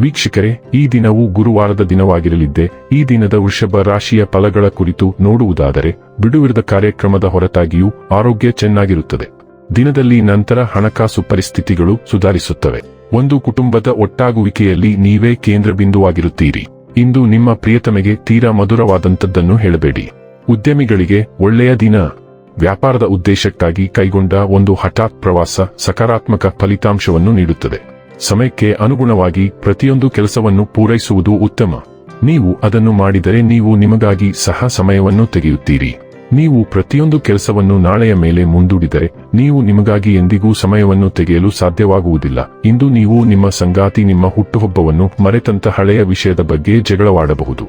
ವೀಕ್ಷಕರೇ, ಈ ದಿನವು ಗುರುವಾರದ ದಿನವಾಗಿರಲಿದ್ದೆ, ಈ ದಿನದ ವೃಷಭ ರಾಶಿಯ ಫಲಗಳ ಕುರಿತು ನೋಡುವುದಾದರೆ, ಬಿಡುವಿರದ ಕಾರ್ಯಕ್ರಮದ ಹೊರತಾಗಿಯೂ ಆರೋಗ್ಯ ಚೆನ್ನಾಗಿರುತ್ತದೆ. ದಿನದಲ್ಲಿ ನಂತರ ಹಣಕಾಸು ಪರಿಸ್ಥಿತಿಗಳು ಸುಧಾರಿಸುತ್ತವೆ. ಒಂದು ಕುಟುಂಬದ ಒಟ್ಟಾಗುವಿಕೆಯಲ್ಲಿ ನೀವೇ ಕೇಂದ್ರ ಬಿಂದುವಾಗಿರುತ್ತೀರಿ ಇಂದು ನಿಮ್ಮ ಪ್ರಿಯತಮೆಗೆ ತೀರಾ ಮಧುರವಾದಂಥದ್ದನ್ನು ಹೇಳಬೇಡಿ. ಉದ್ಯಮಿಗಳಿಗೆ ಒಳ್ಳೆಯ ದಿನ. ವ್ಯಾಪಾರದ ಉದ್ದೇಶಕ್ಕಾಗಿ ಕೈಗೊಂಡ ಒಂದು ಹಠಾತ್ ಪ್ರವಾಸ ಸಕಾರಾತ್ಮಕ ಫಲಿತಾಂಶವನ್ನು ನೀಡುತ್ತದೆ. ಸಮಯಕ್ಕೆ ಅನುಗುಣವಾಗಿ ಪ್ರತಿಯೊಂದು ಕೆಲಸವನ್ನು ಪೂರೈಸುವುದು ಉತ್ತಮ. ನೀವು ಅದನ್ನು ಮಾಡಿದರೆ ನೀವು ನಿಮಗಾಗಿ ಸಹ ಸಮಯವನ್ನು ತೆಗೆಯುತ್ತೀರಿ. ನೀವು ಪ್ರತಿಯೊಂದು ಕೆಲಸವನ್ನು ನಾಳೆಯ ಮೇಲೆ ಮುಂದೂಡಿದರೆ ನೀವು ನಿಮಗಾಗಿ ಎಂದಿಗೂ ಸಮಯವನ್ನು ತೆಗೆಯಲು ಸಾಧ್ಯವಾಗುವುದಿಲ್ಲ. ಇಂದು ನೀವು ನಿಮ್ಮ ಸಂಗಾತಿ ನಿಮ್ಮ ಹುಟ್ಟುಹಬ್ಬವನ್ನು ಮರೆತಂತ ಹಳೆಯ ವಿಷಯದ ಬಗ್ಗೆ ಜಗಳವಾಡಬಹುದು.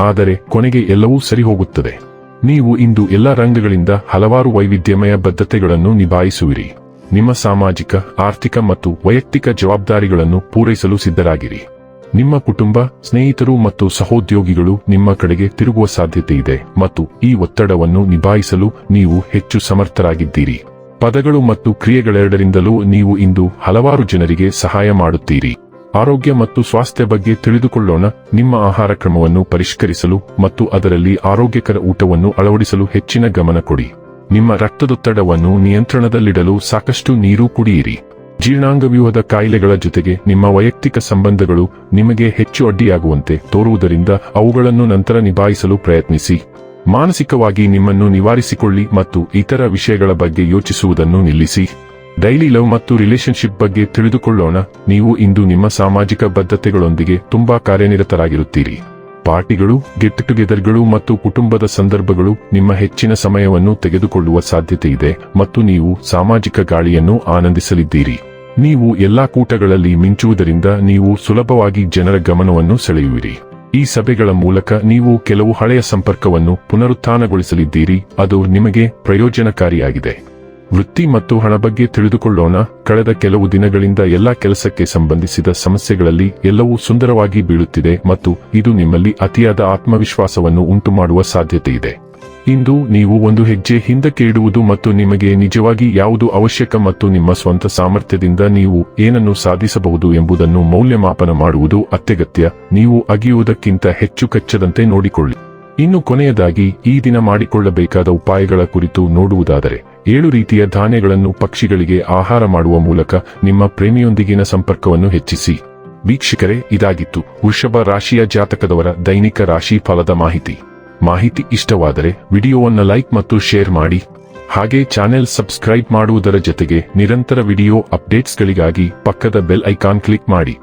ಆದರೆ ಕೊನೆಗೆ ಎಲ್ಲವೂ ಸರಿ ಹೋಗುತ್ತದೆ ನೀವು ಇಂದು ಎಲ್ಲ ರಂಗಗಳಿಂದ ಹಲವಾರು ವೈವಿಧ್ಯಮಯ ಬದ್ಧತೆಗಳನ್ನು ನಿಭಾಯಿಸುವಿರಿ. ನಿಮ್ಮ ಸಾಮಾಜಿಕ, ಆರ್ಥಿಕ ಮತ್ತು ವೈಯಕ್ತಿಕ ಜವಾಬ್ದಾರಿಗಳನ್ನು ಪೂರೈಸಲು ಸಿದ್ಧರಾಗಿರಿ. ನಿಮ್ಮ ಕುಟುಂಬ, ಸ್ನೇಹಿತರು ಮತ್ತು ಸಹೋದ್ಯೋಗಿಗಳು ನಿಮ್ಮ ಕಡೆಗೆ ತಿರುಗುವ ಸಾಧ್ಯತೆ ಇದೆ ಮತ್ತು ಈ ಒತ್ತಡವನ್ನು ನಿಭಾಯಿಸಲು ನೀವು ಹೆಚ್ಚು ಸಮರ್ಥರಾಗಿದ್ದೀರಿ. ಪದಗಳು ಮತ್ತು ಕ್ರಿಯೆಗಳೆರಡರಿಂದಲೂ ನೀವು ಇಂದು ಹಲವಾರು ಜನರಿಗೆ ಸಹಾಯ ಮಾಡುತ್ತೀರಿ. ಆರೋಗ್ಯ ಮತ್ತು ಸ್ವಾಸ್ಥ್ಯ ಬಗ್ಗೆ ತಿಳಿದುಕೊಳ್ಳೋಣ, ನಿಮ್ಮ ಆಹಾರ ಕ್ರಮವನ್ನು ಪರಿಷ್ಕರಿಸಲು ಮತ್ತು ಅದರಲ್ಲಿ ಆರೋಗ್ಯಕರ ಊಟವನ್ನು ಅಳವಡಿಸಲು ಹೆಚ್ಚಿನ ಗಮನ ಕೊಡಿ. ನಿಮ್ಮ ರಕ್ತದೊತ್ತಡವನ್ನು ನಿಯಂತ್ರಣದಲ್ಲಿಡಲು ಸಾಕಷ್ಟು ನೀರು ಕುಡಿಯಿರಿ. ಜೀರ್ಣಾಂಗವ್ಯೂಹದ ಕಾಯಿಲೆಗಳ ಜೊತೆಗೆ ನಿಮ್ಮ ವೈಯಕ್ತಿಕ ಸಂಬಂಧಗಳು ನಿಮಗೆ ಹೆಚ್ಚು ಅಡ್ಡಿಯಾಗುವಂತೆ ತೋರುವುದರಿಂದ ಅವುಗಳನ್ನು ನಂತರ ನಿಭಾಯಿಸಲು ಪ್ರಯತ್ನಿಸಿ. ಮಾನಸಿಕವಾಗಿ ನಿಮ್ಮನ್ನು ನಿವಾರಿಸಿಕೊಳ್ಳಿ ಮತ್ತು ಇತರ ವಿಷಯಗಳ ಬಗ್ಗೆ ಯೋಚಿಸುವುದನ್ನು ನಿಲ್ಲಿಸಿ. ಡೈಲಿ ಲವ್ ಮತ್ತು ರಿಲೇಶನ್ಶಿಪ್ ಬಗ್ಗೆ ತಿಳಿದುಕೊಳ್ಳೋಣ. ನೀವು ಇಂದು ನಿಮ್ಮ ಸಾಮಾಜಿಕ ಬದ್ಧತೆಗಳೊಂದಿಗೆ ತುಂಬಾ ಕಾರ್ಯನಿರತರಾಗಿರುತ್ತೀರಿ. ಪಾರ್ಟಿಗಳು ಗೆಟ್ ಟುಗೆದರ್ಗಳು ಮತ್ತು ಕುಟುಂಬದ ಸಂದರ್ಭಗಳು ನಿಮ್ಮ ಹೆಚ್ಚಿನ ಸಮಯವನ್ನು ತೆಗೆದುಕೊಳ್ಳುವ ಸಾಧ್ಯತೆ ಇದೆ ಮತ್ತು ನೀವು ಸಾಮಾಜಿಕ ಗಾಳಿಯನ್ನು ಆನಂದಿಸಲಿದ್ದೀರಿ. ನೀವು ಎಲ್ಲಾ ಕೂಟಗಳಲ್ಲಿ ಮಿಂಚುವುದರಿಂದ ನೀವು ಸುಲಭವಾಗಿ ಜನರ ಗಮನವನ್ನು ಸೆಳೆಯುವಿರಿ. ಈ ಸಭೆಗಳ ಮೂಲಕ ನೀವು ಕೆಲವು ಹಳೆಯ ಸಂಪರ್ಕವನ್ನು ಪುನರುತ್ಥಾನಗೊಳಿಸಲಿದ್ದೀರಿ, ಅದು ನಿಮಗೆ ಪ್ರಯೋಜನಕಾರಿಯಾಗಿದೆ. ವೃತ್ತಿ ಮತ್ತು ಹಣ ಬಗ್ಗೆ ತಿಳಿದುಕೊಳ್ಳೋಣ. ಕಳೆದ ಕೆಲವು ದಿನಗಳಿಂದ ಎಲ್ಲಾ ಕೆಲಸಕ್ಕೆ ಸಂಬಂಧಿಸಿದ ಸಮಸ್ಯೆಗಳಲ್ಲಿ ಎಲ್ಲವೂ ಸುಂದರವಾಗಿ ಬೀಳುತ್ತಿದೆ ಮತ್ತು ಇದು ನಿಮ್ಮಲ್ಲಿ ಅತಿಯಾದ ಆತ್ಮವಿಶ್ವಾಸವನ್ನು ಉಂಟುಮಾಡುವ ಸಾಧ್ಯತೆ ಇದೆ ಇಂದು ನೀವು ಒಂದು ಹೆಜ್ಜೆ ಹಿಂದಕ್ಕೆ ಇಡುವುದು ಮತ್ತು ನಿಮಗೆ ನಿಜವಾಗಿ ಯಾವುದು ಅವಶ್ಯಕ ಮತ್ತು ನಿಮ್ಮ ಸ್ವಂತ ಸಾಮರ್ಥ್ಯದಿಂದ ನೀವು ಏನನ್ನು ಸಾಧಿಸಬಹುದು ಎಂಬುದನ್ನು ಮೌಲ್ಯಮಾಪನ ಮಾಡುವುದು ಅತ್ಯಗತ್ಯ. ನೀವು ಅಗಿಯುವುದಕ್ಕಿಂತ ಹೆಚ್ಚು ಕಚ್ಚದಂತೆ ನೋಡಿಕೊಳ್ಳಿ. ಇನ್ನು ಕೊನೆಯದಾಗಿ, ಈ ದಿನ ಮಾಡಿಕೊಳ್ಳಬೇಕಾದ ಉಪಾಯಗಳ ಕುರಿತು ನೋಡುವುದಾದರೆ ಏಳು ರೀತಿಯ ಧಾನ್ಯಗಳನ್ನು ಪಕ್ಷಿಗಳಿಗೆ ಆಹಾರ ಮಾಡುವ ಮೂಲಕ ನಿಮ್ಮ ಪ್ರೇಮಿಯೊಂದಿಗಿನ ಸಂಪರ್ಕವನ್ನು ಹೆಚ್ಚಿಸಿ. ವೀಕ್ಷಕರೇ, ಇದಾಗಿತ್ತು ವೃಷಭ ರಾಶಿಯ ಜಾತಕದವರ ದೈನಿಕ ರಾಶಿ ಫಲದ ಮಾಹಿತಿ. ಮಾಹಿತಿ ಇಷ್ಟವಾದರೆ ವಿಡಿಯೋವನ್ನು ಲೈಕ್ ಮತ್ತು ಶೇರ್ ಮಾಡಿ. ಹಾಗೆ ಚಾನೆಲ್ ಸಬ್ಸ್ಕ್ರೈಬ್ ಮಾಡುವುದರ ಜೊತೆಗೆ ನಿರಂತರ ವಿಡಿಯೋ ಅಪ್ಡೇಟ್ಸ್ಗಳಿಗಾಗಿ ಪಕ್ಕದ ಬೆಲ್ ಐಕಾನ್ ಕ್ಲಿಕ್ ಮಾಡಿ.